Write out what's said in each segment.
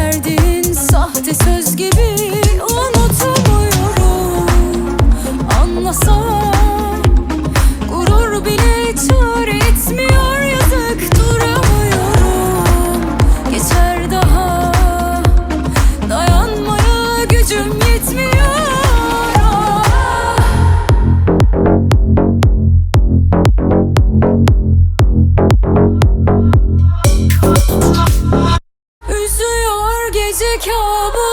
verdiğin sahte söz gibi unutamıyorum. Anlasam bir kabus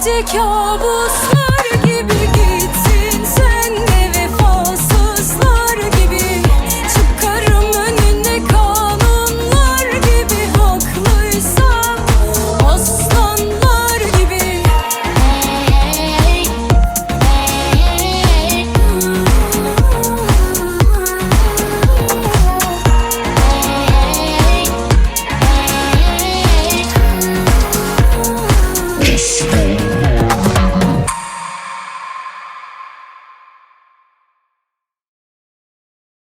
gece kabuslar